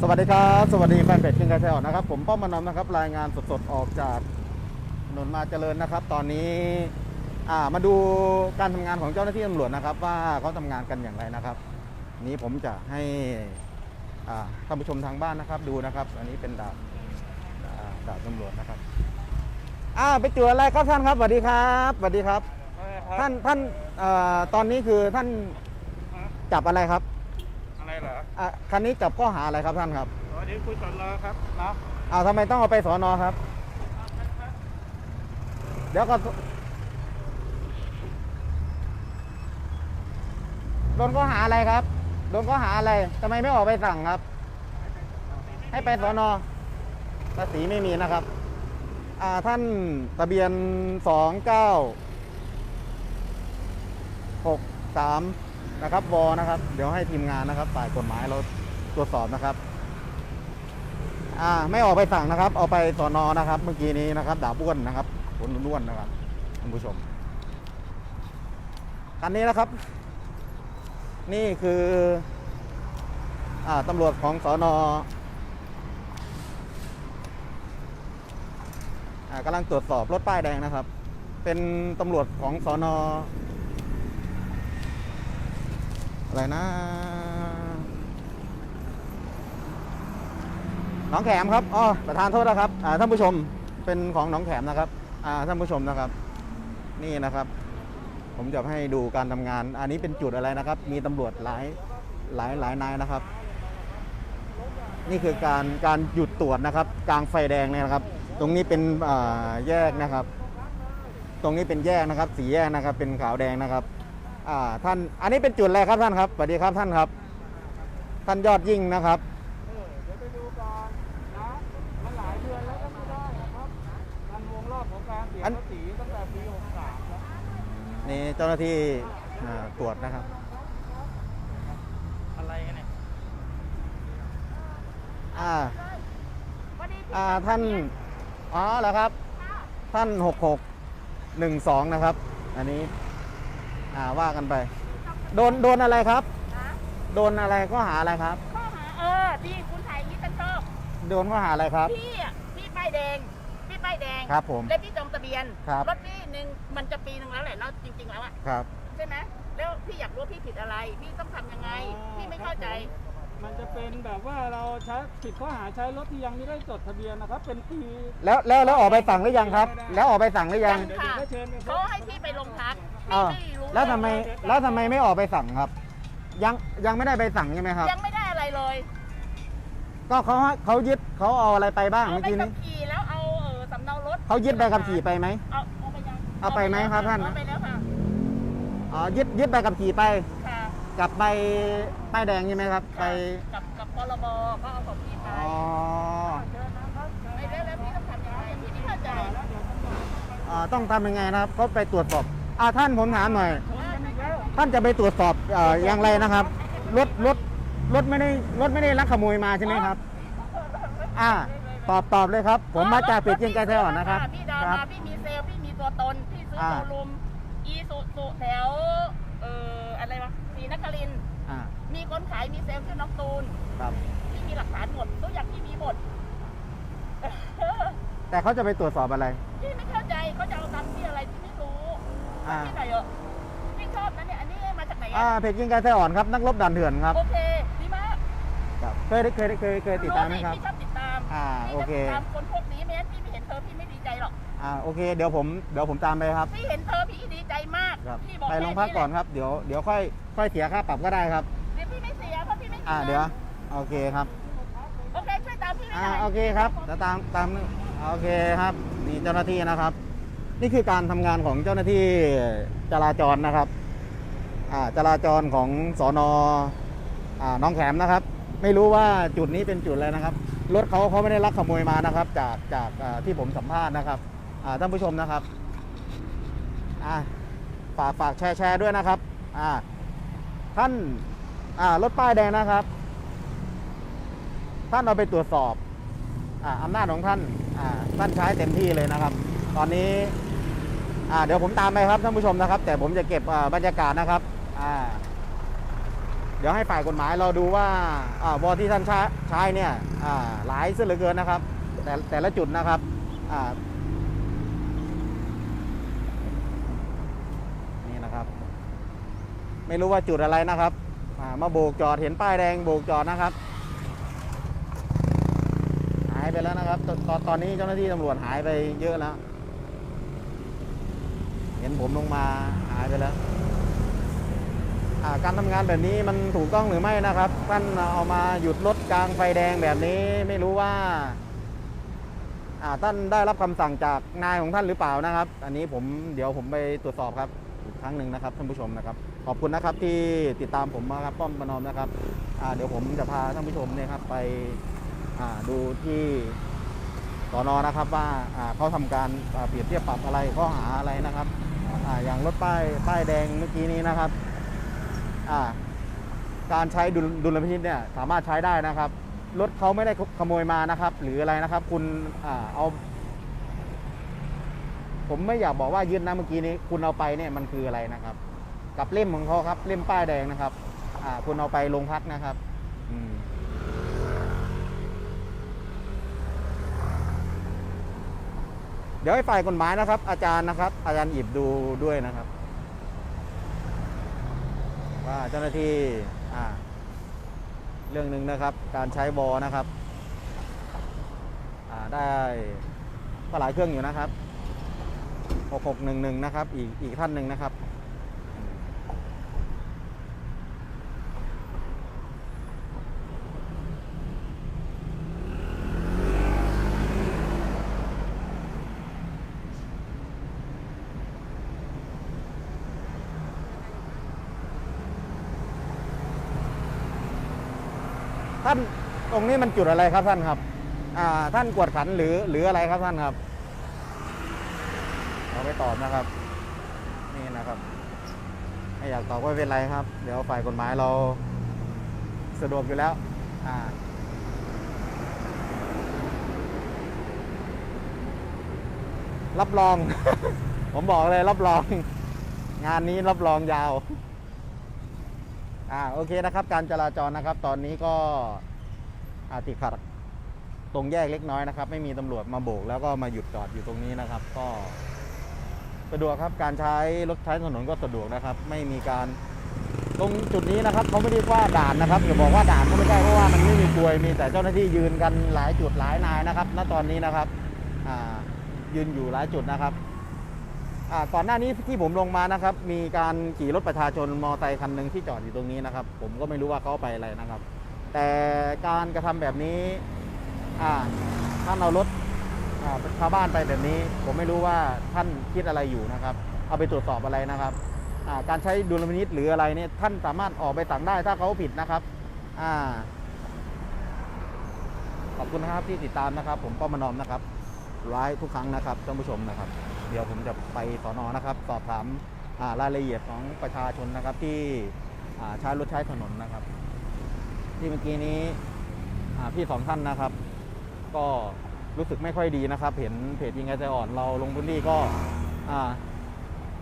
สวัสดีครับ สวัสดีแฟนเพจกินกาแฟอ่อนนะครับ ผมป้อมมานอมนะครับ รายงานสดๆ ออกจากถนนมาเจริญนะครับ ตอนนี้อ่ามาดูการทำงานของเจ้าหน้าที่ตำรวจนะครับ ว่าเขาทำงานกันอย่างไรนะครับ นี้ผมจะให้อ่าท่านผู้ชมทางบ้านนะครับ ดูนะครับ อันนี้เป็นดาบดาบตำรวจนะครับอ่าไปตรวจอะไรครับท่านครับสวัสดีครับสวัสดีครับ ท่านท่านเอ่อตอนนี้คือท่านจับอะไรครับ เหรออะคันนี้จับข้อหาอะไรครับท่านครับสวัสดีคุยสอนรอครับเนาะอ้าวทำไมต้องเอาไปสอนอครับ เดี๋ยวก็โดนข้อหาอะไรครับ โดนข้อหาอะไรทำไมไม่ออกไปสั่งครับ ให้ไปสอนอภาษีไม่มีนะครับ อ่าท่านทะเบียนสองเก้าหกสาม นะครับวนะครับ เดี๋ยวให้ทีมงานนะครับฝ่ายกฎหมายเราตรวจสอบนะครับ อ่า ไม่ออกไปสั่งนะครับ เอาไปสอนอนะครับ เมื่อกี้นี้นะครับดาบอ้วนนะครับคนล้วนนะครับท่านผู้ชมคันนี้นะครับ นี่คือ อ่าตำรวจของสอนอ่ากำลังตรวจสอบรถป้ายแดงนะครับ เป็นตำรวจของสอนอ อะไรนะ หนองแขมครับอ๋อประธานโทษนะครับอ่าท่านผู้ชมเป็นของหนองแขมนะครับอ่าท่านผู้ชมนะครับ นี่นะครับ ผมจะให้ดูการทำงาน อันนี้เป็นจุดอะไรนะครับ มีตำรวจหลายหลายหลายนายนะครับ นี่คือการการหยุดตรวจนะครับ กลางไฟแดงเนี่ยนะครับ ตรงนี้เป็นแยกนะครับ ตรงนี้เป็นแยกนะครับ สีแยกนะครับ เป็นขาวแดงนะครับ อ่าท่านอันนี้เป็นจุดอะไรครับท่านครับสวัสดีครับท่านครับ ท่านยอดยิ่งนะครับเดี๋ยวไปดูก่อนนะมันหลายเดือนแล้วก็ไม่ได้นะครับมันวงรอบของการเสียอันภาษีตั้งแต่ปี63แล้วนี่เจ้าหน้าที่อ่าตรวจนะครับ อะไรกันเนี่ยอ่าอ่าท่านอ๋อเหรอครับ ท่านหกหกหนึ่งสองนะครับ อันนี้ อ่าว่ากันไป โดนโดนอะไรครับโดนอะไรก็หาอะไรครับ ข้อหาเออที่คุณถ่ายอย่างนี้ฉันชอบโดนก็หาอะไรครับ พี่อะพี่ป้ายแดงพี่ป้ายแดงครับผมและพี่จองทะเบียนครับ รถพี่หนึ่งมันจะปีหนึ่งแล้วแหละเนาะจริง ๆ แล้วอะครับ ใช่ไหมแล้วพี่อยากรู้ว่าพี่ผิดอะไร พี่ต้องทำยังไงพี่ไม่เข้าใจมันจะเป็นแบบว่าเราใช้ผิดข้อหาใช้รถที่ยังไม่ได้จดทะเบียนนะครับ เป็นปี แล้วแล้วแล้วออกไปสั่งหรือยังครับ แล้วออกไปสั่งหรือยังยังค่ะเดี๋ยวเชิญไปพบเขาให้พี่ไปโรงพัก อ้าวพี่ไม่รู้แล้วทำไมแล้วทำไมไม่ออกไปสั่งครับ ยังยังไม่ได้ไปสั่งใช่ไหมครับ ยังไม่ได้อะไรเลยก็เขาให้เขายึดเขาเอาอะไรไปบ้างเอาเมื่อไปกี้ขันี้บขี่แล้วเอาเออสำเนารถเขายึดใบขับขี่ไปไหม เอาเอาไปยังเอาไปไหมครับท่าน เอาไปแล้วค่ะอ๋อยึดยึดใบขับขี่ไป ค่ะกับใบป้ายแดงใช่ไหมครับไปกับกับพรบก็เอาของพี่ไปอ๋อไม่แล้วแล้วพี่ต้องทำยังไงพี่ไม่เข้าใจ อ่าต้องทำยังไงนะครับ ก็ไปตรวจสอบ อ่าท่านผมถามหน่อยชนกันอีกแล้วท่านจะไปตรวจสอบเอ่ออย่างไรนะครับรถรถรถไม่ได้รถไม่ได้ลักขโมยมาใช่ไหมครับ อ่า ตอบตอบเลยครับ ผมมาจากเพจเจียงไกรไทยอ่อนนะครับพี่ดาวครัมาพี่มีเซลล์พี่มีตัวตน พี่ซื้ออ่าโชว์รูมอีสุสุแถวเอ่ออะไรวะศรีนครินทร์อ่ามีคนขายมีเซลล์ชื่อน้องตูนครับ พี่มีหลักฐานหมดตัวอย่างพี่มีหมดแต่เขาจะไปตรวจสอบอะไร พี่ อ่า ที่ไหนเหรอพี่ชอบนะเนี่ยอันนี้มาจากไหนอ่าอะเพจเจียงไกรไทยอ่อนครับนักรบด่านเถื่อนครับโอเคดีมากครับเคยได้เคยได้เคยเคยติดตามไหมครับ พี่ชอบติดตามอ่าพี่โอจะเค ติดตามคนพวกนี้ไม่งั้นพี่ไม่เห็นเธอพี่ไม่ดีใจหรอกอ่าโอเคเดี๋ยวผมเดี๋ยวผมตามไปครับพี่เห็นเธอพี่ดีใจมากครับ พี่บอกไปโรงพักก่อนครับเดี๋ยวเดี๋ยวค่อยค่อยเสียค่าปรับก็ได้ครับ เดี๋ยวพี่ไม่เสียเพราะพี่ไม่มีอ่าเดี๋ยวโอเคครับโอเคช่วยตามพี่หน่อ่าอย โอเคครับจะตามตามโอเคครับนี่เจ้าหน้าที่นะครับ นี่คือการทำงานของเจ้าหน้าที่จราจรนะครับอ่าจราจรของสอนอ่าน้องแขมนะครับ ไม่รู้ว่าจุดนี้เป็นจุดอะไรนะครับ รถเขาเขาไม่ได้ลักขโมยมานะครับ จากจากที่ผมสัมภาษณ์นะครับท่านผู้ชมนะครับฝากฝากแชร์แชร์ด้วยนะครับท่านรถป้ายแดงนะครับ ท่านเอาไปตรวจสอบออำนาจของท่านท่านใช้เต็มที่เลยนะครับ ตอนนี้เดี๋ยวผมตามไปครับท่านผู้ชมนะครับ แต่ผมจะเก็บบรรยากาศนะครับเดี๋ยวให้ฝ่ายกฎหมายเราดูว่าอ่าวอที่ท่านใช้เนี่ยหลายเส้นเหลือเกินนะครับ แต่แต่ละจุดนะครับนี่นะครับ ไม่รู้ว่าจุดอะไรนะครับมาโบกจอดเห็นป้ายแดงโบกจอดนะครับหายไปแล้วนะครับ ตอนตอนนี้เจ้าหน้าที่ตำรวจหายไปเยอะแล้ว ห็นผมลงมาหายไปแล้วการทำงานแบบนี้มันถูกต้องหรือไม่นะครับท่านเอามาหยุดรถกลางไฟแดงแบบนี้ไม่รู้ว่าท่านได้รับคำสั่งจากนายของท่านหรือเปล่านะครับ อันนี้ผมเดี๋ยวผมไปตรวจสอบครับอีกครั้งหนึ่งนะครับท่านผู้ชมนะครับ ขอบคุณนะครับที่ติดตามผมมาครับป้อมประนอมนะครับเดี๋ยวผมจะพาท่านผู้ชมเนี่ยครับไปดูที่สอนอนะครับว่าเขาทำการเปรียบเทียบปรับอะไรข้อหาอะไรนะครับ อ่าอย่างรถป้ายป้ายแดงเมื่อกี้นี้นะครับอ่าการใช้ดุลดุลพินิจเนี่ยสามารถใช้ได้นะครับ รถเขาไม่ได้ขโมยมานะครับ หรืออะไรนะครับ คุณอ่าเอา ผมไม่อยากบอกว่ายึดนะเมื่อกี้นี้ คุณเอาไปเนี่ยมันคืออะไรนะครับ กับเล่มของเขาครับ เล่มป้ายแดงนะครับ อ่า คุณเอาไปโรงพักนะครับ อืม ดี๋ยวให้ฝ่ายกฎหมายนะครับ อาจารย์นะครับ อาจารย์อิบดูด้วยนะครับ ว่าเจ้าหน้าที่อ่าเรื่องหนึ่งนะครับ การใช้บอนะครับอ่าได้ก็หลายเครื่องอยู่นะครับ 6611 นะครับ อีกอีกท่านหนึ่งนะครับ ท่านตรงนี้มันจุดอะไรครับท่านครับ อ่า ท่านกวดขันหรือหรืออะไรครับท่านครับเราไม่ตอบนะครับ นี่นะครับไม่อยากตอบก็ไม่เป็นไรครับ เดี๋ยวฝ่ายกฎหมายเราสะดวกอยู่แล้ว อ่ารับรอง ผมบอกเลยรับรอง งานนี้รับรองยาว อ่าโอเคนะครับ การจราจรนะครับ ตอนนี้ก็อาติดขัดตรงแยกเล็กน้อยนะครับ ไม่มีตำรวจมาโบก แล้วก็มาหยุดจอดอยู่ตรงนี้นะครับ ก็สะดวกครับการใช้รถใช้ถนนก็สะดวกนะครับ ไม่มีการตรงจุดนี้นะครับเขาไม่เรียกว่าด่านนะครับอย่าบอกว่าด่านก็ไม่ได้เพราะว่ามันไม่มีกลวยมีแต่เจ้าหน้าที่ยืนกันหลายจุดหลายนายนะครับ ณตอนนี้นะครับ อ่ายืนอยู่หลายจุดนะครับ ก่อนหน้านี้ที่ผมลงมานะครับ มีการขี่รถประชาชนมอไซค์คันหนึ่งที่จอดอยู่ตรงนี้นะครับ ผมก็ไม่รู้ว่าเขาไปอะไรนะครับ แต่การกระทำแบบนี้ท่านเอารถชาวบ้านไปแบบนี้ ผมไม่รู้ว่าท่านคิดอะไรอยู่นะครับ เอาไปตรวจสอบอะไรนะครับการใช้ดุลพินิษหรืออะไรเนี่ยท่านสามารถออกไปสั่งได้ถ้าเขาผิดนะครับอ่าขอบคุณนะครับที่ติดตามนะครับ ผมป้อมมานอมนะครับร้ายทุกครั้งนะครับท่านผู้ชมนะครับ เดี๋ยวผมจะไปสอนอนะครับ สอบถามรายละเอียดของประชาชนนะครับที่ใช้รถใช้ถนนนะครับ ที่เมื่อกี้นี้พี่สองท่านนะครับ ก็รู้สึกไม่ค่อยดีนะครับ เห็นเพจยิงไงใจอ่อนเราลงพื้นที่ก็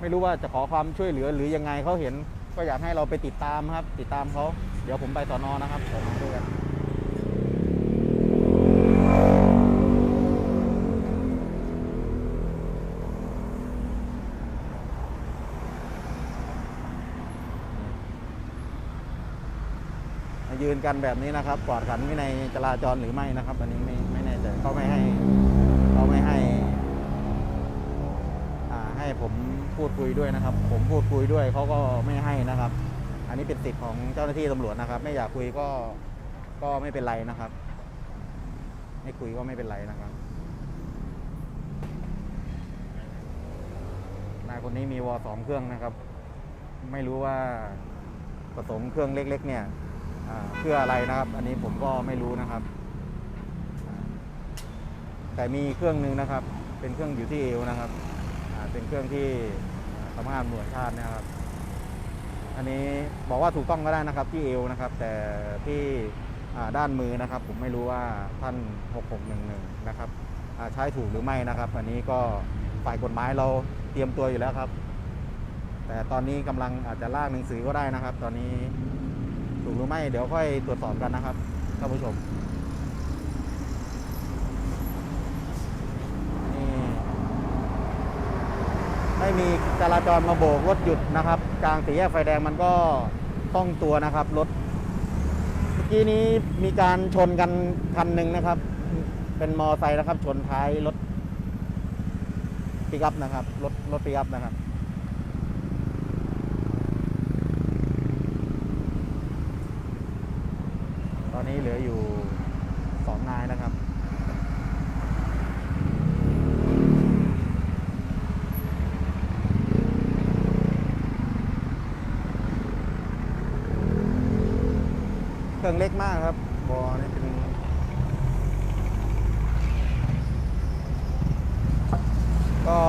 ไม่รู้ว่าจะขอความช่วยเหลือหรือยังไงเขาเห็นก็อยากให้เราไปติดตามครับ ติดตามเขาเดี๋ยวผมไปสอนอนะครับผมดูกัน นกันแบบนี้นะครับกวาดขันวินัยจราจรหรือไม่นะครับ อันนี้ไม่ไม่แน่ใจเขาไม่ให้เขาไม่ให้อ่าให้ผมพูดคุยด้วยนะครับ ผมพูดคุยด้วยเขาก็ไม่ให้นะครับ อันนี้เป็นสิทธิ์ของเจ้าหน้าที่ตำรวจนะครับ ไม่อยากคุยก็ก็ไม่เป็นไรนะครับ ไม่คุยก็ไม่เป็นไรนะครับนายคนนี้มีวอสองเครื่องนะครับ ไม่รู้ว่าผสมเครื่องเล็ก ๆ เนี่ย เพื่ออะไรนะครับ อันนี้ผมก็ไม่รู้นะครับ แต่มีเครื่องหนึ่งนะครับ เป็นเครื่องอยู่ที่เอวนะครับเป็นเครื่องที่อ่าสำนักงานตำรวจแห่งชาตินะครับ อันนี้บอกว่าถูกต้องก็ได้นะครับที่เอวนะครับ แต่ที่ด้านมือนะครับ ผมไม่รู้ว่าท่าน 6611 นะครับใช้ถูกหรือไม่นะครับ อันนี้ก็ฝ่ายกฎหมายเราเตรียมตัวอยู่แล้วครับ แต่ตอนนี้กำลังอาจจะลากหนังสือก็ได้นะครับ ตอนนี้ ถูกหรือไม่เดี๋ยวค่อยตรวจสอบกันนะครับท่านผู้ชมนี่ไม่มีจราจรมาโบกรถหยุดนะครับ กลางสี่แยกไฟแดงมันก็ต้องตัวนะครับรถเมื่อกี้นี้มีการชนกันคันหนึ่งนะครับ เป็นมอไซค์นะครับ ชนท้ายรถปิกอัพนะครับรถรถปิกอัพนะครับ อนนี้เหลืออยู่สองนายนะครับ เครื่องเล็กมากครับบอนี่เป็นก็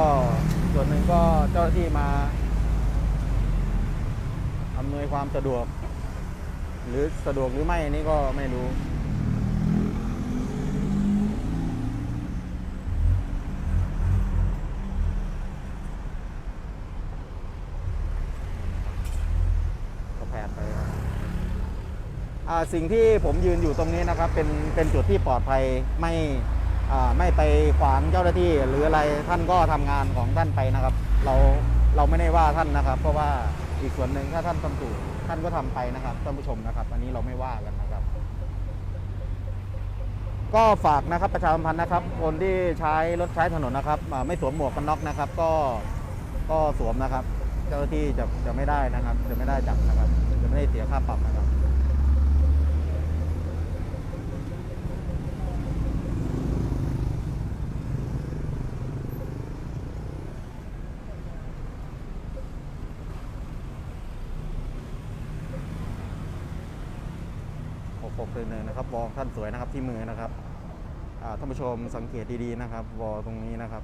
ส่วนหนึ่งก็เจ้าหน้าที่มาอำนวยความสะดวก รือสะดวกหรือไม่อันนี่ก็ไม่รู้ ก็แพนไปสิ่งที่ผมยืนอยู่ตรงนี้นะครับ เป็นเป็นจุดที่ปลอดภัยไม่ไม่ไปขวางเจ้าหน้าที่หรืออะไรท่านก็ทำงานของท่านไปนะครับ เราเราไม่ได้ว่าท่านนะครับ เพราะว่าอีกส่วนหนึ่งถ้าท่านทำถูก ท่านก็ทำไปนะครับท่านผู้ชมนะครับ อันนี้เราไม่ว่ากันนะครับ ก็ฝากนะครับประชาสัมพันธ์นะครับ คนที่ใช้รถใช้ถนนนะครับไม่สวมหมวกกันน็อกนะครับ ก็ก็สวมนะครับ เจ้าหน้าที่จะจะไม่ได้นะครับ จะไม่ได้จับนะครับ จะไม่ได้เสียค่าปรับนะครับ หกหกหนึ่งหนึ่งนะครับวอลท่านสวยนะครับที่มือนะครับท่านผู้ชมสังเกตดีๆนะครับ วอลตรงนี้นะครับ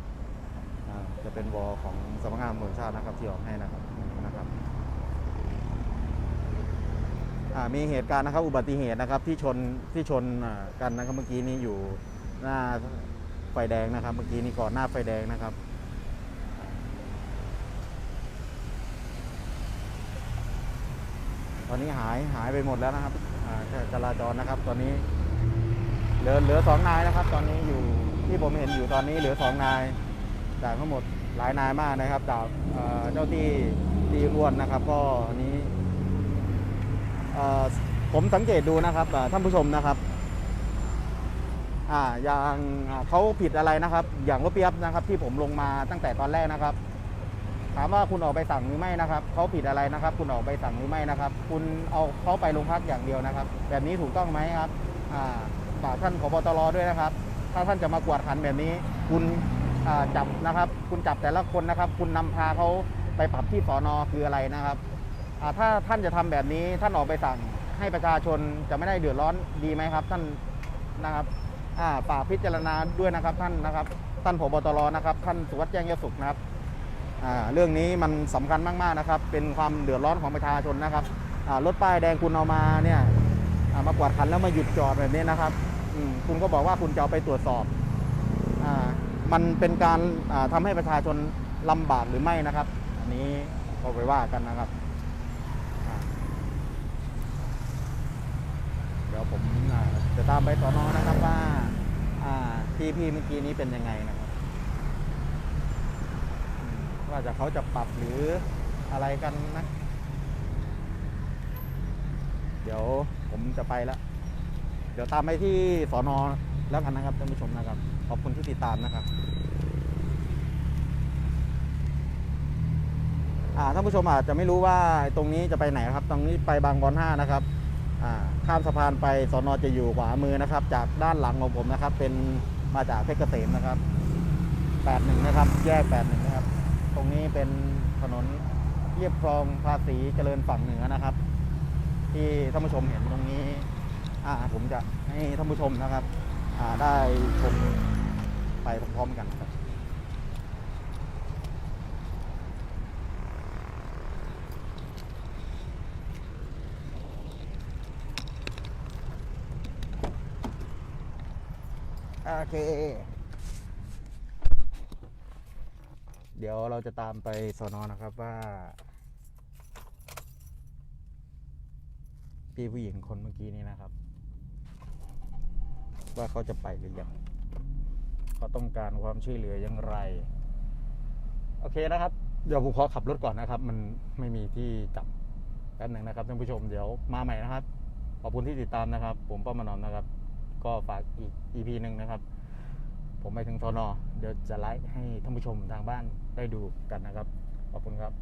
จะเป็นวอลของสำนักงานตำรวจแห่งชาตินะครับที่ออกให้นะครับนะครับมีเหตุการณ์นะครับอุบัติเหตุนะครับที่ชนที่ชนกันนะครับเมื่อกี้นี้อยู่หน้าไฟแดงนะครับ เมื่อกี้นี้ก่อนหน้าไฟแดงนะครับตอนนี้หายหายไปหมดแล้วนะครับ จราจรนะครับ ตอนนี้ เหลือเหลือสองนายนะครับ ตอนนี้อยู่ที่ผมเห็นอยู่ตอนนี้เหลือสองนาย จากทั้งหมดหลายนายมากนะครับจากเจ้าที่ที่อ้วนนะครับ ก็นี้ผมสังเกตดูนะครับท่านผู้ชมนะครับอ่าอย่างเขาผิดอะไรนะครับ อย่างรถเปียบนะครับ ที่ผมลงมาตั้งแต่ตอนแรกนะครับ ถามว่าคุณออกใบสั่งหรือไม่นะครับเขาผิดอะไรนะครับ คุณออกใบสั่งหรือไม่นะครับ คุณเอาเขาไปโรงพักอย่างเดียวนะครับ แบบนี้ถูกต้องไหมครับอ่าฝากท่านผบตรด้วยนะครับ ถ้าท่านจะมากวดขันแบบนี้ คุณอ่าจับนะครับ คุณจับแต่ละคนนะครับ คุณนำพาเขาไปปรับที่สอนอคืออะไรนะครับอ่าถ้าท่านจะทำแบบนี้ท่านออกใบสั่งให้ประชาชนจะไม่ได้เดือดร้อนดีไหมครับ ท่านนะครับอ่าฝากพิจารณาด้วยนะครับท่านนะครับท่านผบตรนะครับ ท่านสุวัสดิ์แจ้งยศสุขนะครับ เรื่องนี้มันสำคัญมากๆนะครับ เป็นความเดือดร้อนของประชาชนนะครับรถป้ายแดงคุณเอามาเนี่ยามากวาดขันแล้วมาหยุดจอดแบบนี้นะครับคุณก็บอกว่าคุณจะเอาไปตรวจสอบอมันเป็นการาทำให้ประชาชนลำบากหรือไม่นะครับ อันนี้ก็ไปว่ากันนะครับเดี๋ยวผมจะตามไปสอนอนะครับว่าที่พี่เมื่อกี้นี้เป็นยังไงนะครับ ว่าจะเขาจะปรับหรืออะไรกันนะ เดี๋ยวผมจะไปแล้ว เดี๋ยวตามไปที่สอนอแล้วกันนะครับท่านผู้ชมนะครับ ขอบคุณที่ติดตามนะครับท่านผู้ชมอาจจะไม่รู้ว่าตรงนี้จะไปไหนครับ ตรงนี้ไปบางบอนห้านะครับข้ามสะพานไปสอนอจะอยู่ขวามือนะครับ จากด้านหลังของผมนะครับ เป็นมาจากเพชรเกษมนะครับ 81 นะครับ แยก 81 ตรงนี้เป็นถนนเรียบคลองภาษีเจริญฝั่งเหนือนะครับ ที่ท่านผู้ชมเห็นตรงนี้ อ่าผมจะให้ท่านผู้ชมนะครับ อ่าได้ชมไปพร้อมๆกันครับโอเค เดี๋ยวเราจะตามไปสอนอนะครับว่า พี่ผู้หญิงคนเมื่อกี้นี้นะครับ ว่าเขาจะไปหรือยังเขาต้องการความช่วยเหลืออย่างไร โอเคนะครับ เดี๋ยวผมขอขับรถก่อนนะครับ มันไม่มีที่จับแป๊บหนึ่งนะครับท่านผู้ชมเดี๋ยวมาใหม่นะครับ ขอบคุณที่ติดตามนะครับ ผมป้ามานอมนะครับ ก็ฝากอีก EP หนึ่งนะครับ ผมไปถึงทอนอเดี๋ยวจะไลฟ์ให้ท่านผู้ชมทางบ้านได้ดูกันนะครับ ขอบคุณครับ